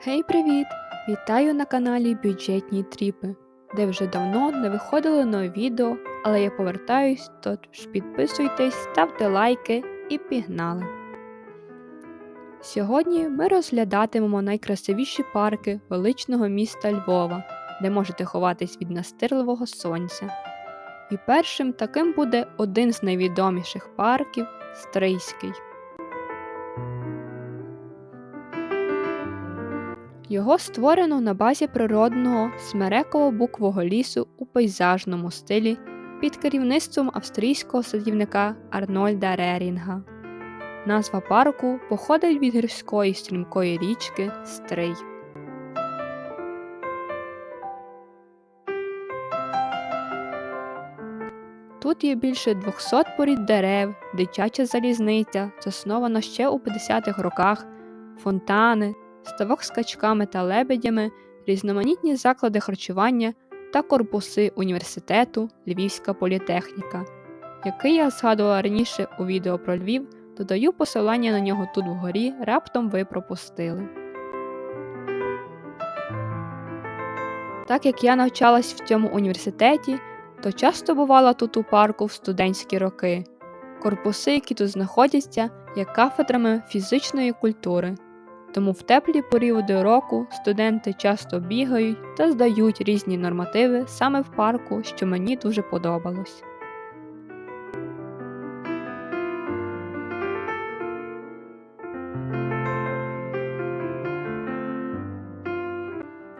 Гей, привіт! Вітаю на каналі Бюджетні Тріпи, де вже давно не виходило нове відео, але я повертаюсь, тож підписуйтесь, ставте лайки і пігнали. Сьогодні ми розглядатимемо найкрасивіші парки величного міста Львова, де можете ховатись від настирливого сонця. І першим таким буде один з найвідоміших парків Стрийський. Його створено на базі природного смереково-буквого лісу у пейзажному стилі під керівництвом австрійського садівника Арнольда Рерінга. Назва парку походить від гірської стрімкої річки Стрий. Тут є більше 200 порід дерев, дитяча залізниця, заснована ще у 50-х роках, фонтани, ставок з качками та лебедями, різноманітні заклади харчування та корпуси університету Львівська політехніка, який я згадувала раніше у відео про Львів, додаю посилання на нього тут вгорі, раптом ви пропустили. Так як я навчалась в цьому університеті, то часто бувала тут у парку в студентські роки. Корпуси, які тут знаходяться, є кафедрами фізичної культури. Тому в теплі періоди року студенти часто бігають та здають різні нормативи саме в парку, що мені дуже подобалось.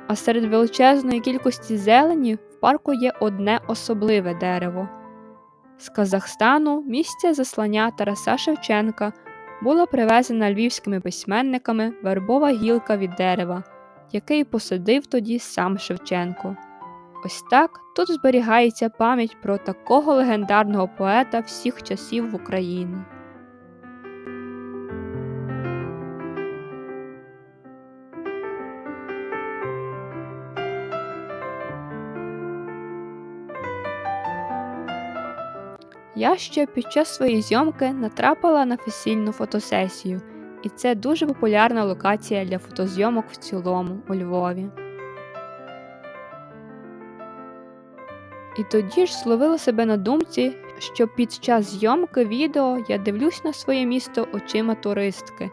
А серед величезної кількості зелені в парку є одне особливе дерево. З Казахстану місця заслання Тараса Шевченка була привезена львівськими письменниками вербова гілка від дерева, який посадив тоді сам Шевченко. Ось так тут зберігається пам'ять про такого легендарного поета всіх часів в Україні. Я ще під час своєї зйомки натрапила на весільну фотосесію, і це дуже популярна локація для фотозйомок в цілому у Львові. І тоді ж зловила себе на думці, що під час зйомки відео я дивлюсь на своє місто очима туристки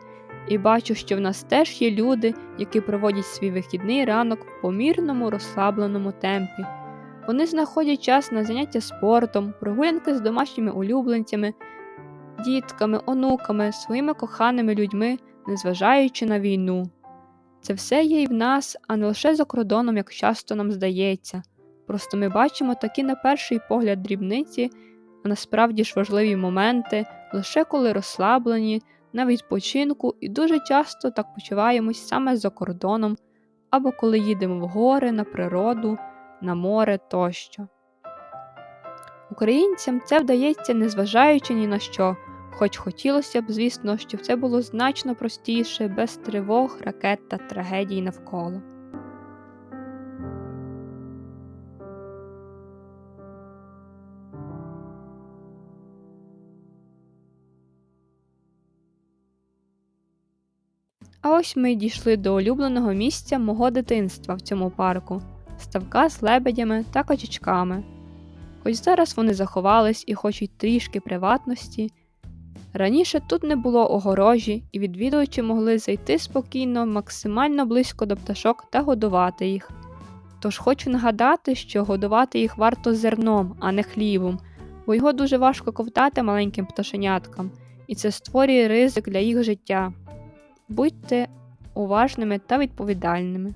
і бачу, що в нас теж є люди, які проводять свій вихідний ранок в помірному розслабленому темпі. Вони знаходять час на заняття спортом, прогулянки з домашніми улюбленцями, дітками, онуками, своїми коханими людьми, незважаючи на війну. Це все є і в нас, а не лише за кордоном, як часто нам здається. Просто ми бачимо такі на перший погляд дрібниці, а насправді ж важливі моменти, лише коли розслаблені, на відпочинку і дуже часто так почуваємось саме за кордоном, або коли їдемо в гори, на природу на море тощо. Українцям це вдається, незважаючи ні на що, хоч хотілося б, звісно, щоб це було значно простіше, без тривог, ракет та трагедій навколо. А ось ми й дійшли до улюбленого місця мого дитинства в цьому парку ставка з лебедями та качечками. Хоч зараз вони заховались і хочуть трішки приватності. Раніше тут не було огорожі, і відвідувачі могли зайти спокійно, максимально близько до пташок та годувати їх. Тож хочу нагадати, що годувати їх варто зерном, а не хлібом, бо його дуже важко ковтати маленьким пташеняткам, і це створює ризик для їх життя. Будьте уважними та відповідальними.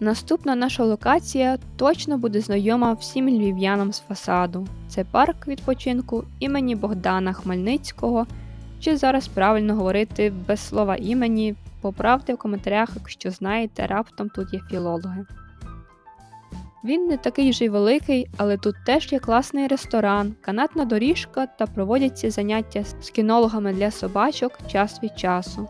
Наступна наша локація точно буде знайома всім львів'янам з фасаду. Це парк відпочинку імені Богдана Хмельницького. Чи зараз правильно говорити без слова імені, поправте в коментарях, якщо знаєте, раптом тут є філологи. Він не такий вже й великий, але тут теж є класний ресторан, канатна доріжка та проводяться заняття з кінологами для собачок час від часу.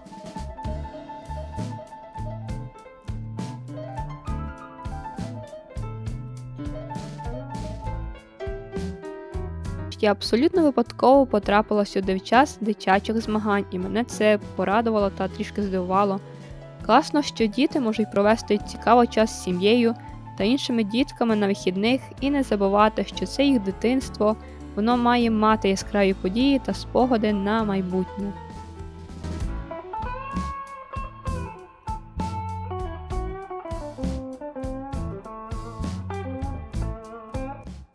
Я абсолютно випадково потрапила сюди в час дитячих змагань, і мене це порадувало та трішки здивувало. Класно, що діти можуть провести цікавий час з сім'єю та іншими дітками на вихідних і не забувати, що це їх дитинство, воно має мати яскраві події та спогади на майбутнє.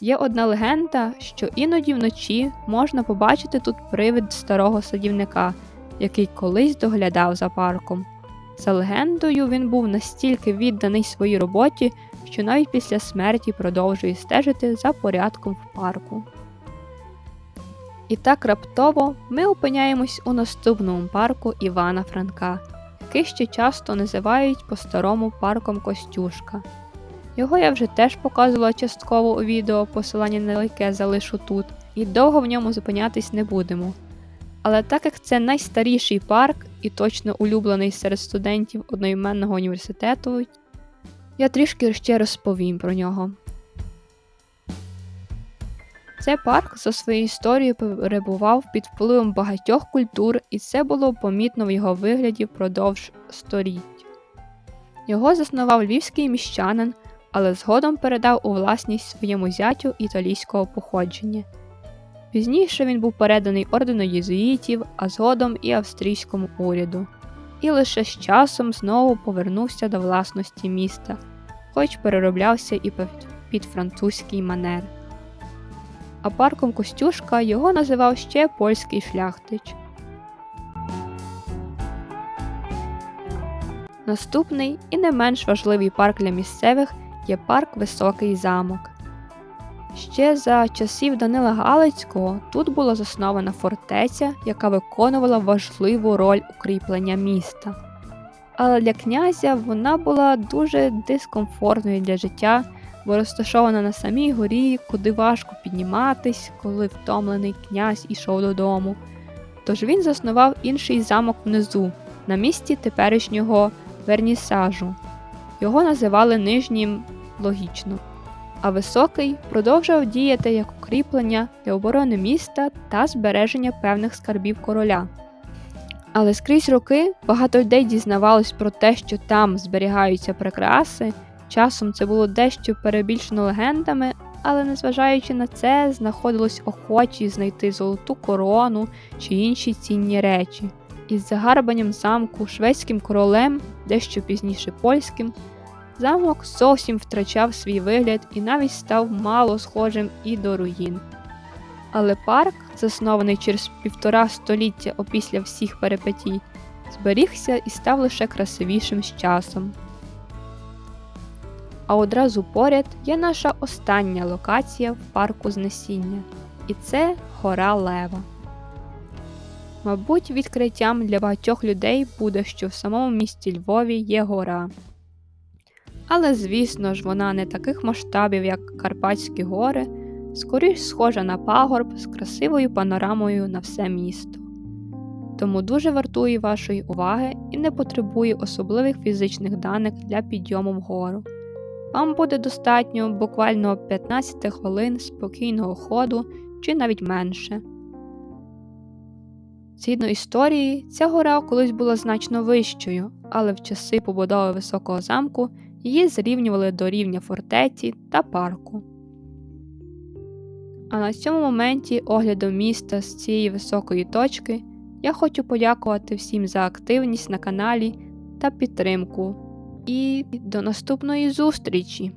Є одна легенда, що іноді вночі можна побачити тут привид старого садівника, який колись доглядав за парком. За легендою, він був настільки відданий своїй роботі, що навіть після смерті продовжує стежити за порядком в парку. І так раптово ми опиняємось у наступному парку Івана Франка, який ще часто називають по-старому парком Костюшка. Його я вже теж показувала частково у відео, посилання на яке залишу тут, і довго в ньому зупинятись не будемо. Але так як це найстаріший парк і точно улюблений серед студентів одноіменного університету, я трішки ще розповім про нього. Цей парк за своєю історією перебував під впливом багатьох культур, і це було помітно в його вигляді впродовж століть. Його заснував львівський міщанин, але згодом передав у власність своєму зятю італійського походження. Пізніше він був переданий ордену єзуїтів, а згодом і австрійському уряду, і лише з часом знову повернувся до власності міста, хоч перероблявся і під французький манер. А парком Костюшка його називав ще польський шляхтич. Наступний і не менш важливий парк для місцевих є парк Високий замок. Ще за часів Данила Галицького тут була заснована фортеця, яка виконувала важливу роль укріплення міста. Але для князя вона була дуже дискомфортною для життя, бо розташована на самій горі, куди важко підніматись, коли втомлений князь ішов додому. Тож він заснував інший замок внизу, на місці теперішнього вернісажу. Його називали нижнім логічно а високий продовжував діяти як укріплення для оборони міста та збереження певних скарбів короля. Але скрізь роки багато людей дізнавалось про те, що там зберігаються прикраси. Часом це було дещо перебільшено легендами, але незважаючи на це, знаходилось охочі знайти золоту корону чи інші цінні речі. Із загарбанням замку шведським королем, дещо пізніше польським, Замок зовсім втрачав свій вигляд і навіть став мало схожим і до руїн. Але парк, заснований через півтора століття опісля всіх перипетій, зберігся і став лише красивішим з часом. А одразу поряд є наша остання локація в парку Знесіння, і це гора Лева. Мабуть, відкриттям для багатьох людей буде, що в самому місті Львові є гора. Але, звісно ж, вона не таких масштабів, як Карпатські гори, скоріш схожа на пагорб з красивою панорамою на все місто. Тому дуже вартує вашої уваги і не потребує особливих фізичних даних для підйому вгору. Вам буде достатньо буквально 15 хвилин спокійного ходу чи навіть менше. Згідно історії, ця гора колись була значно вищою, але в часи побудови високого замку її зрівнювали до рівня фортеці та парку. А на цьому моменті огляду міста з цієї високої точки я хочу подякувати всім за активність на каналі та підтримку. І до наступної зустрічі!